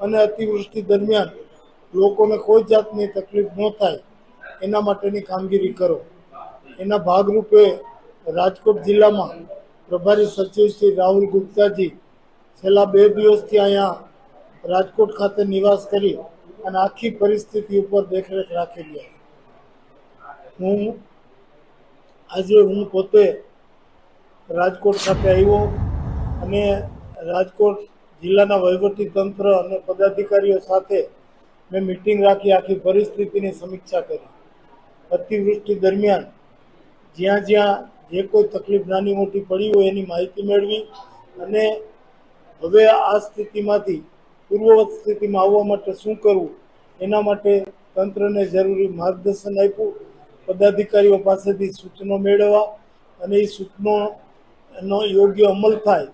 અને અતિવૃષ્ટિ દરમિયાન લોકોને કોઈ જાતની તકલીફ ન થાય, એના માટેની કામગીરી કરો એના ભાગરૂપે રાજકોટ જિલ્લામાં પ્રભારી સચિવ શ્રી રાહુલ ગુપ્તાજી છેલ્લા બે દિવસથી અહીંયા રાજકોટ ખાતે નિવાસ કરી અને આખી પરિસ્થિતિ ઉપર દેખરેખ રાખી રહ્યા. હું આજે હું પોતે રાજકોટ ખાતે આવ્યો અને રાજકોટ જિલ્લાના તંત્ર અને પદાધિકારીઓ સાથે મેં મિટિંગ રાખી, આખી પરિસ્થિતિની સમીક્ષા કરી. અતિવૃષ્ટિ દરમિયાન જ્યાં જ્યાં જે કોઈ તકલીફ નાની મોટી પડી હોય એની માહિતી મેળવી અને હવે આ સ્થિતિમાંથી, પૂર્વવત સ્થિતિમાં આવવા માટે શું કરવું, એના માટે તંત્રને જરૂરી માર્ગદર્શન આપ્યું. પદાધિકારીઓ પાસેથી સૂચનો મેળવવા અને એ સૂચનોનો યોગ્ય અમલ થાય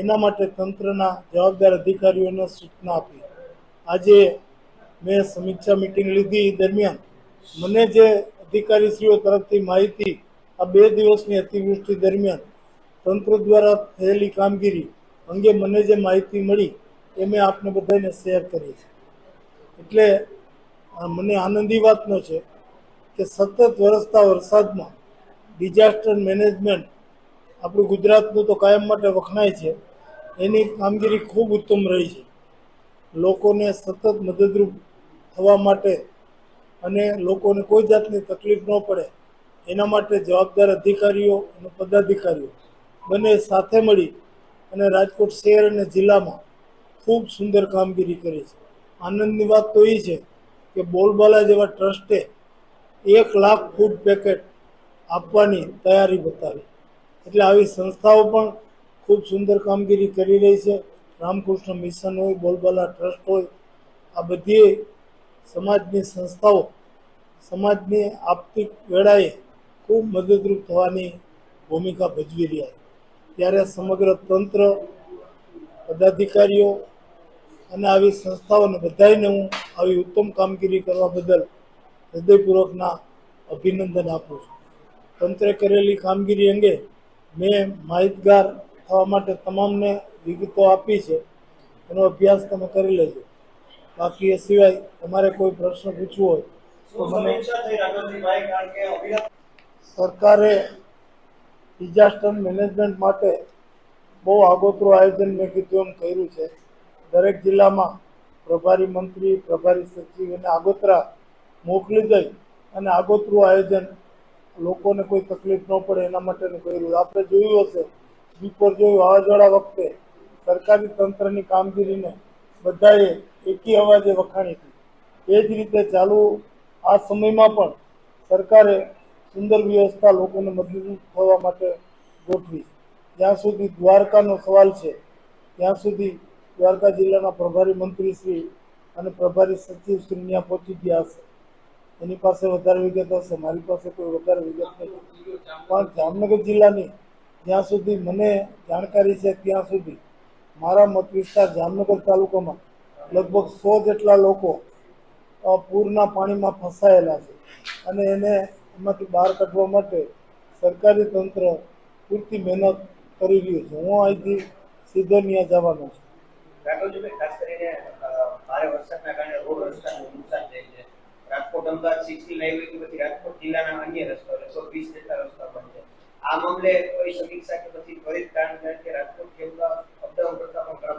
એના માટે તંત્રના જવાબદાર અધિકારીઓને સૂચના આપી. આજે મેં સમીક્ષા મિટિંગ લીધી દરમિયાન. મને જે અધિકારીશ્રીઓ તરફથી માહિતી આ બે દિવસની અતિવૃષ્ટિ દરમિયાન તંત્ર દ્વારા થયેલી કામગીરી અંગે મને જે માહિતી મળી એ મેં આપને બધાને શેર કરી છે. એટલે મને આનંદી વાતનો છે કે સતત વરસતા વરસાદમાં ડિઝાસ્ટર મેનેજમેન્ટ આપણું ગુજરાતનું તો કાયમ માટે વખણાય છે. એની કામગીરી ખૂબ ઉત્તમ રહી છે. લોકોને સતત મદદરૂપ થવા માટે અને લોકોને કોઈ જાતની તકલીફ ન પડે, એના માટે જવાબદાર અધિકારીઓ અને પદાધિકારીઓ બંને સાથે મળી અને રાજકોટ શહેર અને જિલ્લામાં ખૂબ સુંદર કામગીરી કરી છે. આનંદની વાત તો એ છે કે બોલબાલા જેવા ટ્રસ્ટે એક લાખ ફૂડ પેકેટ આપવાની તૈયારી બતાવી. એટલે આવી સંસ્થાઓ પણ ખૂબ સુંદર કામગીરી કરી રહી છે. રામકૃષ્ણ મિશન હોય, બોલબાલા ટ્રસ્ટ હોય, આ બધી સમાજની સંસ્થાઓ સમાજની આપતી વેળાએ ખૂબ મદદરૂપ થવાની ભૂમિકા ભજવી રહ્યા છે. ત્યારે સમગ્ર તંત્ર, પદાધિકારીઓ અને આવી સંસ્થાઓને બધાને હું આવી ઉત્તમ કામગીરી કરવા બદલ હૃદયપૂર્વકના અભિનંદન આપું છું. તંત્રે કરેલી કામગીરી અંગે મેં માહિતગાર થવા માટે તમામને વિગતો આપી છે એનો અભ્યાસ તમે કરી લેજો. બાકી એ સિવાય તમારે કોઈ પ્રશ્ન પૂછવો હોય તો મને સરકારે ડિઝાસ્ટર મેનેજમેન્ટ માટે બહુ આગોતરું આયોજન મેં કીધું એમ કર્યું છે. દરેક જિલ્લામાં પ્રભારી મંત્રી પ્રભારી સચિવ અને આગોતરા મોકલી દઈ અને આગોતરું આયોજન લોકોને કોઈ તકલીફ ન પડે એના માટેનું કર્યું. આપણે જોયું હશે બપોર જોયું વાવાઝોડા વખતે સરકારી તંત્રની કામગીરીને બધાએ એકી અવાજે વખાણી હતી. એ જ રીતે ચાલુ આ સમયમાં પણ સરકારે સુંદર વ્યવસ્થા લોકોને મજબૂત થવા માટે ગોઠવી જ્યાં સુધી દ્વારકાનો સવાલ છે, ત્યાં સુધી દ્વારકા જિલ્લાના પ્રભારી મંત્રી શ્રી અને પ્રભારી સચિવ શ્રી ત્યાં પહોંચી ગયા હશે. એની પાસે વધારે વિગત હશે, મારી પાસે કોઈ વધારે વિગત નથી પણ જામનગર જિલ્લાની જ્યાં સુધી મને જાણકારી છે ત્યાં સુધી મારા મત વિસ્તાર જામનગર તાલુકામાં લગભગ સો જેટલા લોકો પૂરના પાણીમાં ફસાયેલા છે અને એને એમાંથી બહાર કાઢવા માટે સરકારી તંત્ર પૂરતી મહેનત કરી રહ્યું છે. હું અહીંથી સીધો ત્યાં જવાનો છું. રાજકોટ અમદાવાદ સિક્સની પછી રાજકોટ જિલ્લાના અન્ય રસ્તાઓ એકસો વીસ જેટલા રસ્તા પણ છે. આ મામલે કોઈ સમીક્ષા કે પછી ત્વરિત કારણ કારણ કે રાજકોટ કે અમદાવાદ અપડાઉન કરતા પણ ઘણા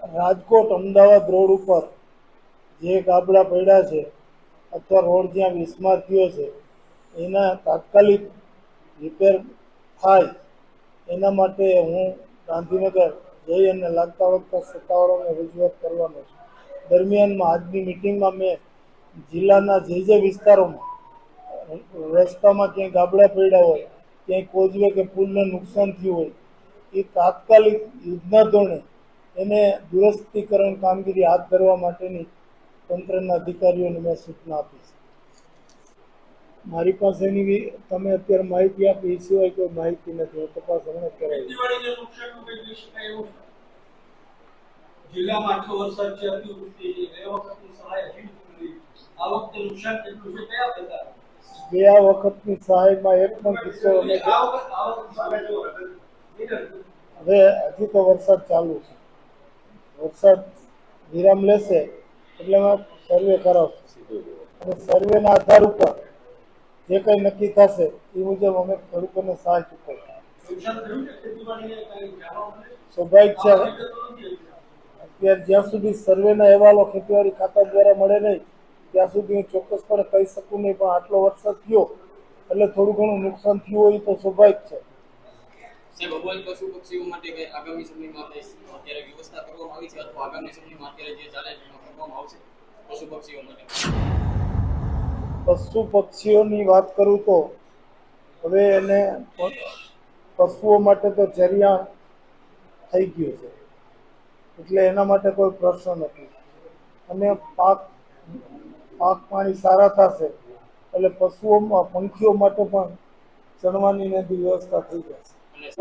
બધા રાજકોટ અમદાવાદ રોડ ઉપર જે ગાબડા પડ્યા છે અથવા રોડ જ્યાં વિસ્માર થયો છે, એના તાત્કાલિક રિપેર થાય એના માટે હું ગાંધીનગર જઈ અને લાગતા વળગતા સત્તાવાળાને રજૂઆત કરવાનો છું. દરમિયાનમાં આજની મિટિંગમાં મેં જિલ્લાના જે જે વિસ્તારોમાં રસ્તામાં ક્યાંય ગાબડા પડ્યા હોય, ક્યાંય કોઝવે કે પુલને નુકસાન થયું હોય, એ તાત્કાલિક યુદ્ધના ધોરણે એને દુરસ્તીકરણ કામગીરી હાથ ધરવા માટેની તંત્રના અધિકારીઓને મેં સૂચના આપી છે. મારી પાસેની તમે અત્યારે માહિતી આપી, એ સિવાય કોઈ માહિતી નથી તપાસ હમણાં કરાવી? જિલ્લામાં આટલો વરસાદ ગયા વખતની સહાયમાં એક પણ કિસ્સો અમે આ આ હવે હજી તો વરસાદ ચાલુ છે. વરસાદ વિરામ લેશે એટલે સર્વે કરાવશું. અને સર્વેના આધાર ઉપર જે કંઈ નક્કી થશે એ મુજબ અમે ખેડૂતોને સહાય ચૂકવીશું. સ્વાભાવિક છે આ. અત્યારે જ્યાં સુધી સર્વેના અહેવાલો ખેતીવાડી ખાતા દ્વારા મળે નહીં ત્યાં સુધી હું ચોક્કસપણે કહી શકું નહીં પણ આટલો વરસાદ થયો એટલે થોડું ઘણું નુકસાન થયું હોય તો સ્વાભાવિક છે. સાહેબ અબોલ પશુ પક્ષીઓ માટે કઈ આગામી સમયમાં અત્યારે વ્યવસ્થા કરવામાં આવી છે અથવા આગામી સમયમાં અત્યારે જે ચાલે છે કરવામાં આવશે પશુ પક્ષીઓ માટે? પશુ પક્ષીઓની વાત કરું તો હવે એને પશુઓ માટે તો ચરિયાણ થઈ ગયું છે. એટલે એના માટે કોઈ પ્રશ્ન નથી. અને પાક પાક પાણી સારા થશે એટલે પશુઓમાં પંખીઓ માટે પણ ચણવાની ને વ્યવસ્થા થઈ જશે.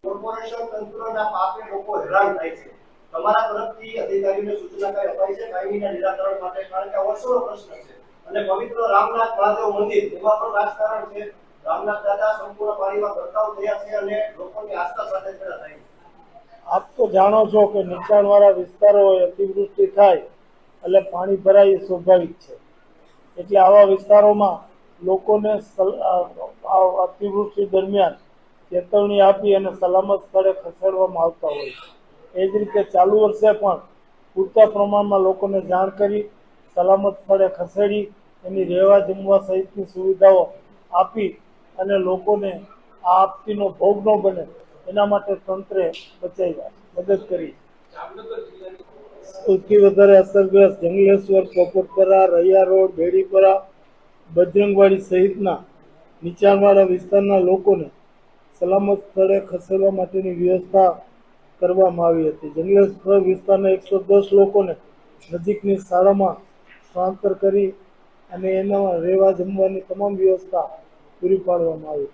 કોર્પોરેશન તંત્રના પાપે લોકો હેરાન થાય છે. તમારા તરફથી અધિકારીઓને સૂચના કઈ અપાઈ છે કાયમીના નિરાકરણ માટે કારણ કે વર્ષોનો પ્રશ્ન છે. અને પવિત્ર રામનાથ મહાદેવ મંદિર એમાં પણ રાજકારણ છે. રામનાથ દાદા સંપૂર્ણ પાણીમાં ગરકાવ થયા છે અને લોકોની આસ્થા સાથે થાય આપ તો જાણો છો કે નીચાણવાળા વિસ્તારો અતિવૃષ્ટિ થાય એટલે પાણી ભરાય એ સ્વાભાવિક છે. એટલે આવા વિસ્તારોમાં લોકોને અતિવૃષ્ટિ દરમિયાન ચેતવણી આપી અને સલામત સ્થળે ખસેડવામાં આવતા હોય એ જ રીતે ચાલુ વર્ષે પણ પૂરતા પ્રમાણમાં લોકોને જાણ કરી, સલામત સ્થળે ખસેડી, એની રહેવા જમવા સહિતની સુવિધાઓ આપી અને લોકોને આ આપતીનો ભોગ ન બને, એના માટે તંત્રે બચાવ્યા, મદદ કરી. સૌથી વધારે અસરગ્રસ્ત જંગલેશ્વર, પોપટપરા, રૈયા રોડ, બેડીપરા, બજરંગવાડી સહિતના નીચાણવાળા વિસ્તારના લોકોને સલામત સ્થળે ખસેડવા માટેની વ્યવસ્થા કરવામાં આવી હતી. જંગલેશ્વર વિસ્તારના એકસો દસ લોકોને નજીકની શાળામાં સ્થળાંતર કરી અને એનામાં રહેવા જમવાની તમામ વ્યવસ્થા પૂરી પાડવામાં આવી.